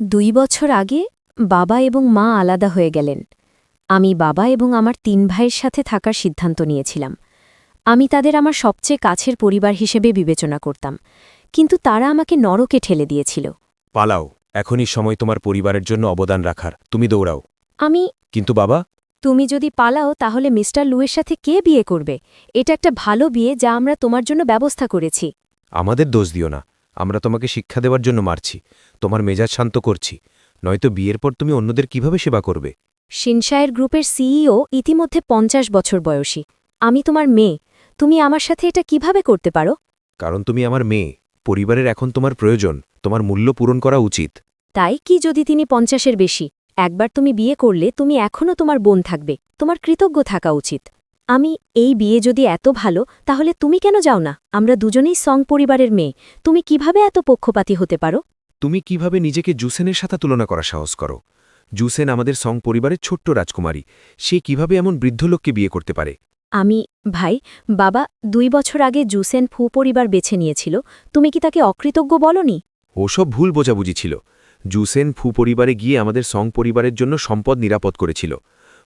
দুই বছর আগে বাবা এবং মা আলাদা হয়ে গেলেন। আমি বাবা এবং আমার তিন ভাইয়ের সাথে থাকার সিদ্ধান্ত নিয়েছিলাম। আমি তাদের আমার সবচেয়ে কাছের পরিবার হিসেবে বিবেচনা করতাম কিন্তু তারা আমাকে নরকে ঠেলে দিয়েছিল। পালাও এখনই সময় তোমার পরিবারের জন্য অবদান রাখার তুমি দৌড়াও। আমি কিন্তু বাবা? তুমি যদি পালাও তাহলে মিস্টার লুয়ের সাথে কে বিয়ে করবে? এটা একটা ভালো বিয়ে যা আমরা তোমার জন্য ব্যবস্থা করেছি। আমাদের দোষ দিও না। আমরা তোমাকে শিক্ষা দেওয়ার জন্য মারছি। তোমার মেজাজ শান্ত করছি। নয়তো বিয়ের পর তুমি অন্যদের কীভাবে সেবা করবে? শিনশায়ের গ্রুপের সিইও ইতিমধ্যে পঞ্চাশ বছর বয়সী। আমি তোমার মেয়ে। তুমি আমার সাথে এটা কীভাবে করতে পারো? কারণ তুমি আমার মেয়ে। পরিবারের এখন তোমার প্রয়োজন। তোমার মূল্য পূরণ করা উচিত। তাই কি যদি তিনি পঞ্চাশের বেশি? একবার তুমি বিয়ে করলে তুমি এখনও তোমার বোন থাকবে। তোমার কৃতজ্ঞ থাকা উচিত। আমি এই বিয়ে যদি এত ভালো তাহলে তুমি কেন যাও না? আমরা দুজনেই সং পরিবারের মেয়ে। তুমি কীভাবে এত পক্ষপাতী হতে পারো? তুমি কীভাবে নিজেকে জুসেনের সাথে তুলনা করা সাহস করো? জুসেন আমাদের সং পরিবারের ছোট্ট রাজকুমারী। সে কীভাবে এমন বৃদ্ধ লোককে বিয়ে করতে পারে? আমি ভাই বাবা দুই বছর আগে জুসেন ফু পরিবার বেছে নিয়েছিল। তুমি কি তাকে অকৃতজ্ঞ বলনি? ওসব ভুল বোঝাবুঝি ছিল। জুসেন ফু পরিবারে গিয়ে আমাদের সং পরিবারের জন্য সম্পদ নিরাপদ করেছিল।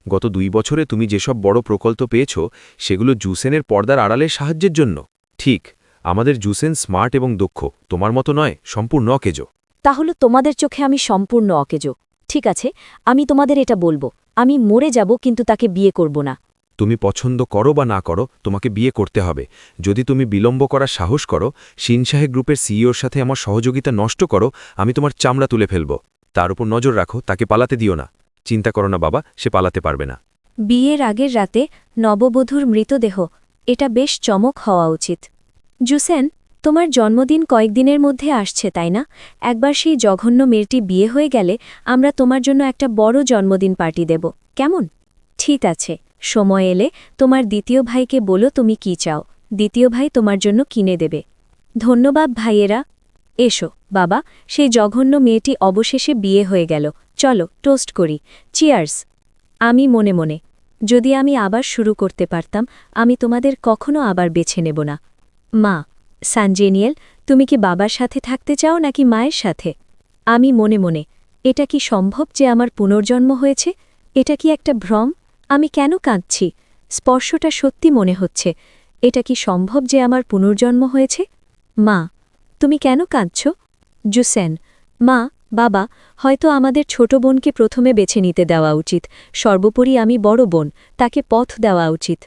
গত দুই বছরে তুমি যেসব বড় প্রকল্প পেয়েছ সেগুলো জুসেনের পর্দার আড়ালে সাহায্যের জন্য। ঠিক আমাদের জুসেন স্মার্ট এবং দক্ষ। তোমার মতো নয় সম্পূর্ণ অকেজো। তাহলে তোমাদের চোখে আমি সম্পূর্ণ অকেজ। ঠিক আছে আমি তোমাদের এটা বলব। আমি মরে যাব কিন্তু তাকে বিয়ে করব না। তুমি পছন্দ করো বা না করো তোমাকে বিয়ে করতে হবে। যদি তুমি বিলম্ব করার সাহস করো শিনশাহে গ্রুপের সিইওর সাথে আমার সহযোগিতা নষ্ট করো আমি তোমার চামড়া তুলে ফেলব। তার উপর নজর রাখো তাকে পালাতে দিও না। চিন্তা করো না বাবা, সে পালাতে পারবে না। বিয়ের আগের রাতে নববধূর মৃতদেহ, এটা বেশ চমক হওয়া উচিত। জুসেন, তোমার জন্মদিন কয়েকদিনের মধ্যে আসছে, তাই না? একবার সেই জঘন্য মেয়েটি বিয়ে হয়ে গেলে আমরা তোমার জন্য একটা বড় জন্মদিন পার্টি দেব। কেমন? ঠিক আছে, সময় এলে তোমার দ্বিতীয় ভাইকে বলো তুমি কি চাও। দ্বিতীয় ভাই তোমার জন্য কিনে দেবে। ধন্যবাদ ভাইয়েরা। এসো, বাবা, সেই জঘন্য মেয়েটি অবশেষে বিয়ে হয়ে গেল। চলো, টোস্ট করি। চিয়ার্স। আমি মনে মনে, যদি আমি আবার শুরু করতে পারতাম, আমি তোমাদের কখনো আবার বেছে নেব না। মা, সানজেনিয়েল, তুমি কি বাবার সাথে থাকতে চাও নাকি মায়ের সাথে? আমি মনে মনে, এটা কি সম্ভব যে আমার পুনর্জন্ম হয়েছে? এটা কি একটা ভ্রম? আমি কেন কাঁদছি? স্পর্শটা সত্যি মনে হচ্ছে। এটা কি সম্ভব যে আমার পুনর্জন্ম হয়েছে? মা, তুমি কেন কাঁদছ? জুসেন। মা বাবা, হয়তো আমাদের ছোট বোনকে প্রথমে বেছে নিতে দেওয়া উচিত। সর্বোপরি আমি বড় বোন, তাকে পথ দেওয়া উচিত।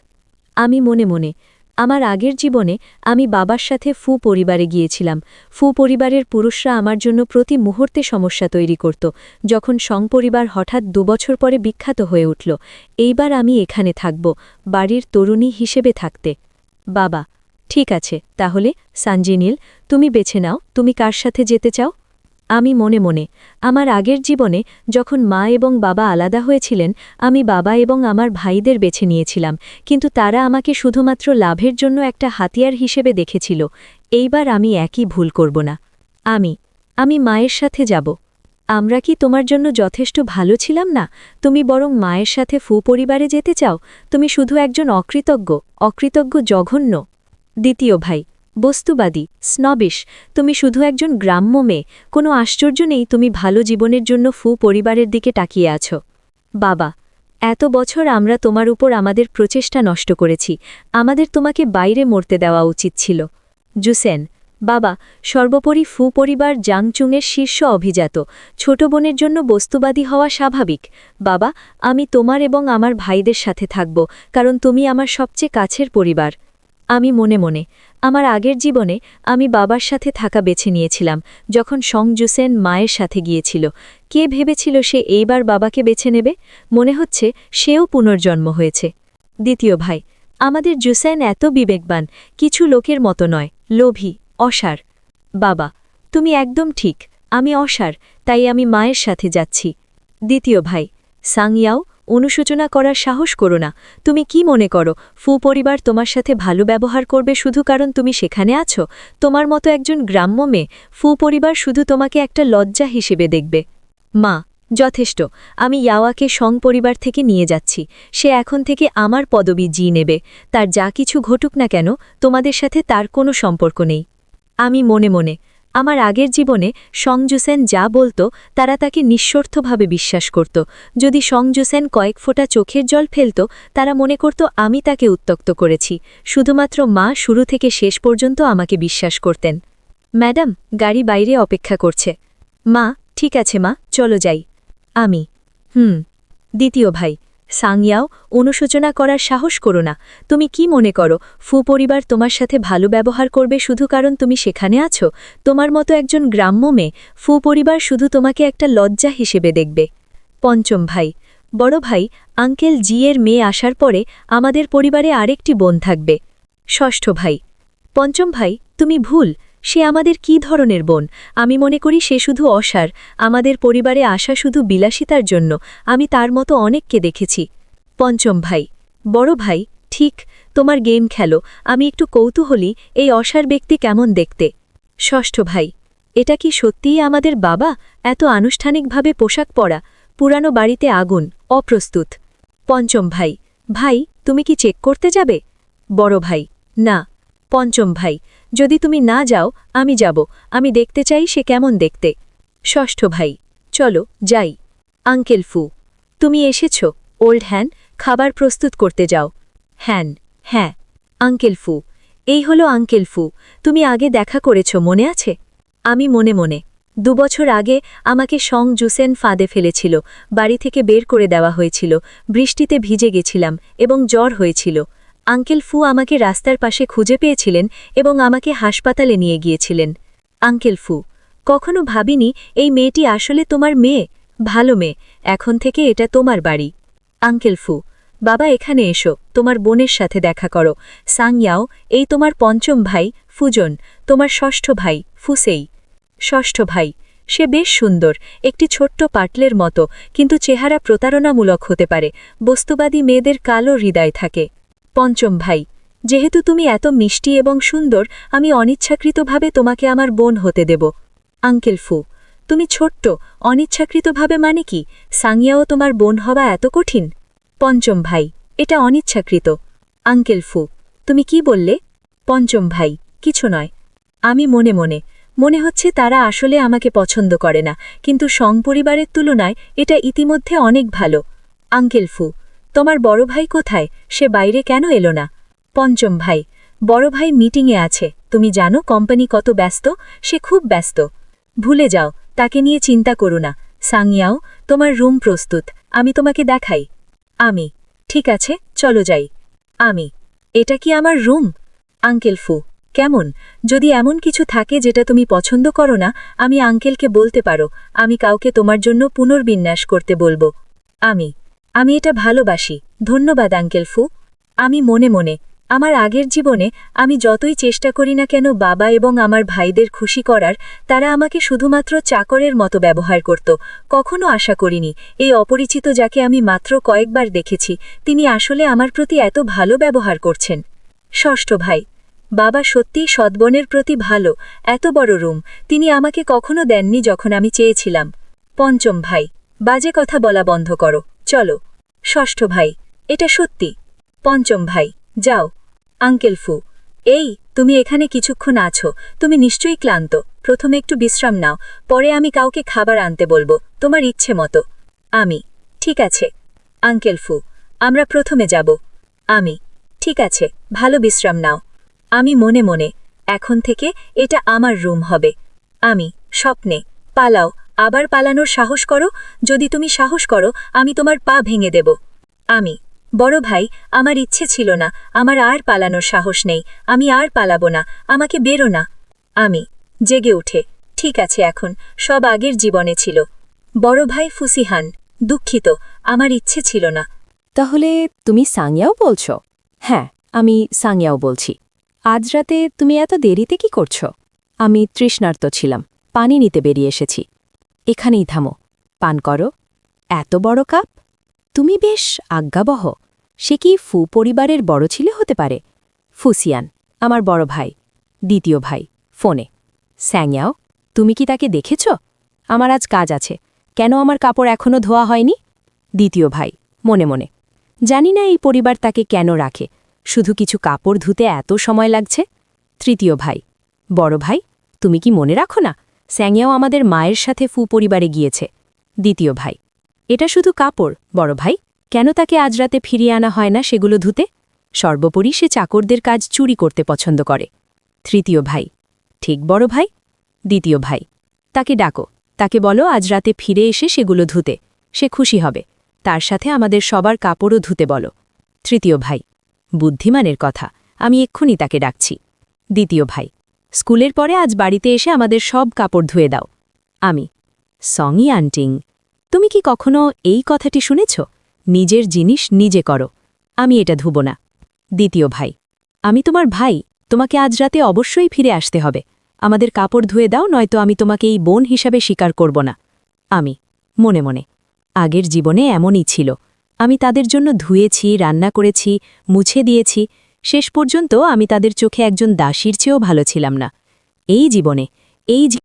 আমি মনে মনে, আমার আগের জীবনে আমি বাবার সাথে ফু পরিবারে গিয়েছিলাম। ফু পরিবারের পুরুষরা আমার জন্য প্রতি মুহূর্তে সমস্যা তৈরি করত, যখন সংপরিবার হঠাৎ দুবছর পরে বিখ্যাত হয়ে উঠল। এইবার আমি এখানে থাকব, বাড়ির তরুণী হিসেবে থাকতে। বাবা, ঠিক আছে, তাহলে, সানজিনীল, তুমি বেছে নাও, তুমি কার সাথে যেতে চাও? আমি মনে মনে, আমার আগের জীবনে যখন মা এবং বাবা আলাদা হয়েছিলেন, আমি বাবা এবং আমার ভাইদের বেছে নিয়েছিলাম, কিন্তু তারা আমাকে শুধুমাত্র লাভের জন্য একটা হাতিয়ার হিসেবে দেখেছিল, এইবার আমি একই ভুল করব না। আমি আমি মায়ের সাথে যাব। আমরা কি তোমার জন্য যথেষ্ট ভালো ছিলাম না? তুমি বরং মায়ের সাথে ফু পরিবারে যেতে চাও? তুমি শুধু একজন অকৃতজ্ঞ অকৃতজ্ঞ জঘন্য। দ্বিতীয় ভাই বস্তুবাদী, স্নবিশ, তুমি শুধু একজন গ্রাম্য মেয়ে, কোনো আশ্চর্য নেই তুমি ভালো জীবনের জন্য ফু পরিবারের দিকে তাকিয়ে আছো। বাবা, এত বছর আমরা তোমার উপর আমাদের প্রচেষ্টা নষ্ট করেছি, আমাদের তোমাকে বাইরে মরতে দেওয়া উচিত ছিল। জুসেন, বাবা, সর্বোপরি ফু পরিবার জাংচুংয়ের শীর্ষ অভিজাত, ছোট বোনের জন্য বস্তুবাদী হওয়া স্বাভাবিক। বাবা, আমি তোমার এবং আমার ভাইদের সাথে থাকব, কারণ তুমি আমার সবচেয়ে কাছের পরিবার। আমি মনে মনে, আমার আগের জীবনে আমি বাবার সাথে থাকা বেছে নিয়েছিলাম, যখন সং জুসেন মায়ের সাথে গিয়েছিল। কে ভেবেছিল সে এইবার বাবাকে বেছে নেবে? মনে হচ্ছে সেও পুনর্জন্ম হয়েছে। দ্বিতীয় ভাই, আমাদের জুসেন এত বিবেকবান, কিছু লোকের মতো নয়, লোভী, অসার। বাবা, তুমি একদম ঠিক, আমি অসার, তাই আমি মায়ের সাথে যাচ্ছি। দ্বিতীয় ভাই সাংয়াও অনুশোচনা করার সাহস করো না। তুমি কি মনে করো ফু পরিবার তোমার সাথে ভালো ব্যবহার করবে শুধু কারণ তুমি সেখানে আছো? তোমার মতো একজন গ্রাম্য মেয়ে ফু পরিবার শুধু তোমাকে একটা লজ্জা হিসেবে দেখবে। মা, যথেষ্ট। আমি ইয়াওয়াকে সং পরিবার থেকে নিয়ে যাচ্ছি। সে এখন থেকে আমার পদবি জি নেবে। তার যা কিছু ঘটুক না কেন, তোমাদের সাথে তার কোনো সম্পর্ক নেই। আমি মনে মনে আমার আগের জীবনে সংজুসেন যা বলতো, তারা তাকে নিঃস্বার্থভাবে বিশ্বাস করত। যদি সংজুসেন কয়েক ফোঁটা চোখের জল ফেলত, তারা মনে করত, আমি তাকে উত্তক্ত করেছি। শুধুমাত্র মা শুরু থেকে শেষ পর্যন্ত আমাকে বিশ্বাস করতেন। ম্যাডাম, গাড়ি বাইরে অপেক্ষা করছে। মা, ঠিক আছে মা, চলো যাই। আমি? হুম। দ্বিতীয় ভাই সাংয়াও, অনুশোচনা করার সাহস করো না। তুমি কি মনে করো, ফু পরিবার তোমার সাথে ভালো ব্যবহার করবে শুধু কারণ তুমি সেখানে আছো? তোমার মতো একজন গ্রাম্য মেয়ে, ফু পরিবার শুধু তোমাকে একটা লজ্জা হিসেবে দেখবে। পঞ্চম ভাই, বড় ভাই, আঙ্কেল জি এর মেয়ে আসার পরে আমাদের পরিবারে আরেকটি বোন থাকবে। ষষ্ঠ ভাই, পঞ্চম ভাই, তুমি ভুল সে আমাদের কি ধরনের বোন? আমি মনে করি সে শুধু অসার। আমাদের পরিবারে আসা শুধু বিলাসিতার জন্য। আমি তার মতো অনেককে দেখেছি। পঞ্চম ভাই। বড় ভাই, ঠিক, তোমার গেম খেলো। আমি একটু কৌতূহলী, এই অসার ব্যক্তি কেমন দেখতে? ষষ্ঠ ভাই। এটা কি সত্যিই আমাদের বাবা? এত আনুষ্ঠানিকভাবে পোশাক পরা। পুরানো বাড়িতে আগুন, অপ্রস্তুত। পঞ্চম ভাই। ভাই, তুমি কি চেক করতে যাবে? বড় ভাই। না। পঞ্চম ভাই। যদি তুমি না যাও, আমি যাব। আমি দেখতে চাই সে কেমন দেখতে। ষষ্ঠ ভাই, চলো যাই। আঙ্কেল ফু, তুমি এসেছ? ওল্ড হ্যান, খাবার প্রস্তুত করতে যাও। হ্যান হ্যাঁ। আঙ্কেল ফু, এই হলো আঙ্কেল ফু, তুমি আগে দেখা করেছ, মনে আছে? আমি মনে মনে। দুবছর আগে আমাকে সং জুসেন ফাঁদে ফেলেছিল, বাড়ি থেকে বের করে দেওয়া হয়েছিল, বৃষ্টিতে ভিজে গেছিলাম এবং জ্বর হয়েছিল। আঙ্কেল ফু আমাকে রাস্তার পাশে খুঁজে পেয়েছিলেন এবং আমাকে হাসপাতালে নিয়ে গিয়েছিলেন। আঙ্কেল ফু, কখনো ভাবিনি এই মেয়েটি আসলে তোমার মেয়ে? ভালো মেয়ে, এখন থেকে এটা তোমার বাড়ি। আঙ্কেল ফু, বাবা এখানে এসো, তোমার বোনের সাথে দেখা করো। সাংয়াও এই তোমার পঞ্চম ভাই, ফুজন, তোমার ষষ্ঠ ভাই, ফুসেই। ষষ্ঠ ভাই, সে বেশ সুন্দর, একটি ছোট্ট পাটলের মতো, কিন্তু চেহারা প্রতারণামূলক হতে পারে। বস্তুবাদী মেয়েদের কালো হৃদয় থাকে। পঞ্চম ভাই, যেহেতু তুমি এত মিষ্টি এবং সুন্দর, আমি অনিচ্ছাকৃতভাবে তোমাকে আমার বোন হতে দেব। আঙ্কেল ফু, তুমি ছোট্ট, অনিচ্ছাকৃতভাবে মানে কি? সাংয়াও তোমার বোন হওয়া এত কঠিন? পঞ্চম ভাই, এটা অনিচ্ছাকৃত। আঙ্কেল ফু, তুমি কি বললে? পঞ্চম ভাই, কিছু নয়। আমি মনে মনে মনে হচ্ছে তারা আসলে আমাকে পছন্দ করে না, কিন্তু সং পরিবারের তুলনায় এটা ইতিমধ্যে অনেক ভালো। আঙ্কেল ফু তোমার বড় ভাই কোথায়? সে বাইরে কেন এলো না? পঞ্চম ভাই, বড় ভাই মিটিংয়ে আছে। তুমি জানো কোম্পানি কত ব্যস্ত? সে খুব ব্যস্ত। ভুলে যাও, তাকে নিয়ে চিন্তা করো না। সাংয়াও তোমার রুম প্রস্তুত। আমি তোমাকে দেখাই। আমি। ঠিক আছে, চলো যাই। আমি। এটা কি আমার রুম? আঙ্কেল ফু, কেমন? যদি এমন কিছু থাকে যেটা তুমি পছন্দ করো না, আমি আঙ্কেলকে বলতে পারো। আমি কাউকে তোমার জন্য পুনর্বিন্যাস করতে বলব। আমি। আমি এটা ভালোবাসি। ধন্যবাদ, আঙ্কেল ফু। আমি মনে মনে, আমার আগের জীবনে আমি যতই চেষ্টা করি না কেন বাবা এবং আমার ভাইদের খুশি করার, তারা আমাকে শুধুমাত্র চাকরের মতো ব্যবহার করত। কখনো আশা করিনি, এই অপরিচিত যাকে আমি মাত্র কয়েকবার দেখেছি, তিনি আসলে আমার প্রতি এত ভালো ব্যবহার করছেন। ষষ্ঠ ভাই, বাবা সত্যিই সদ্বনের প্রতি ভালো, এত বড় রুম, তিনি আমাকে কখনো দেননি যখন আমি চেয়েছিলাম। পঞ্চম ভাই, বাজে কথা বলা বন্ধ করো। চলো, ষষ্ঠ ভাই, এটা সত্যি। পঞ্চম ভাই, যাও। আঙ্কেল ফু, এই, তুমি এখানে কিছুক্ষণ আছো, তুমি নিশ্চয়ই ক্লান্ত, প্রথমে একটু বিশ্রাম নাও, পরে আমি কাউকে খাবার আনতে বলব, তোমার ইচ্ছে মতো। আমি, ঠিক আছে। আঙ্কেল ফু, আমরা প্রথমে যাব। আমি, ঠিক আছে, ভালো বিশ্রাম নাও। আমি মনে মনে, এখন থেকে এটা আমার রুম হবে। আমি, স্বপ্নে, পালাও। আবার পালানোর সাহস করো, যদি তুমি সাহস করো, আমি তোমার পা ভেঙে দেব। আমি, বড় ভাই, আমার ইচ্ছে ছিল না, আমার আর পালানোর সাহস নেই, আমি আর পালাবো না, আমাকে বেরো না। আমি, জেগে উঠে, ঠিক আছে এখন, সব আগের জীবনে ছিল। বড় ভাই ফুসিহান, দুঃখিত, আমার ইচ্ছে ছিল না। তাহলে তুমি সাংয়াও বলছো? হ্যাঁ আমি সাংয়াও বলছি। আজ রাতে তুমি এত দেরিতে কি করছ? আমি তৃষ্ণার্ত ছিলাম, পানি নিতে বেরিয়ে এসেছি। এখানেই থামো। পান করো। এত বড় কাপ? তুমি বেশ আজ্ঞাবহ। সে কি ফু পরিবারের বড় ছেলে হতে পারে? ফুসিয়ান, আমার বড় ভাই। দ্বিতীয় ভাই, ফোনে। স্যাংয়াও, তুমি কি তাকে দেখেছ? আমার আজ কাজ আছে। কেন আমার কাপড় এখনও ধোয়া হয়নি? দ্বিতীয় ভাই, মনে মনে। জানি না এই পরিবার তাকে কেন রাখে। শুধু কিছু কাপড় ধুতে এত সময় লাগছে? তৃতীয় ভাই, বড় ভাই, তুমি কি মনে রাখো না স্যাংয়াও আমাদের মায়ের সাথে ফু পরিবারে গিয়েছে। দ্বিতীয় ভাই। এটা শুধু কাপড়, বড় ভাই। কেন তাকে আজ রাতে ফিরিয়ে আনা হয় না সেগুলো ধুতে? সর্বোপরি সে চাকরদের কাজ চুরি করতে পছন্দ করে। তৃতীয় ভাই। ঠিক বড় ভাই? দ্বিতীয় ভাই। তাকে ডাকো। তাকে বলো আজ রাতে ফিরে এসে সেগুলো ধুতে। সে খুশি হবে। তার সাথে আমাদের সবার কাপড়ও ধুতে বলো। তৃতীয় ভাই। বুদ্ধিমানের কথা। আমি এক্ষুনি তাকে ডাকছি। দ্বিতীয় ভাই। স্কুলের পরে আজ বাড়িতে এসে আমাদের সব কাপড় ধুয়ে দাও। আমি, সঙি আন্টিং, তুমি কি কখনো এই কথাটি শুনেছ? নিজের জিনিস নিজে করো। আমি এটা ধুব না। দ্বিতীয় ভাই, আমি তোমার ভাই, তোমাকে আজ রাতে অবশ্যই ফিরে আসতে হবে। আমাদের কাপড় ধুয়ে দাও, নয়তো আমি তোমাকে এই বোন হিসাবে স্বীকার করব না। আমি, মনে মনে, আগের জীবনে এমনই ছিল। আমি তাদের জন্য ধুয়েছি, রান্না করেছি, মুছে দিয়েছি শেষ পর্যন্ত আমি তাদের চোখে একজন দাসীর চেয়েও ভালো ছিলাম না। এই জীবনে এই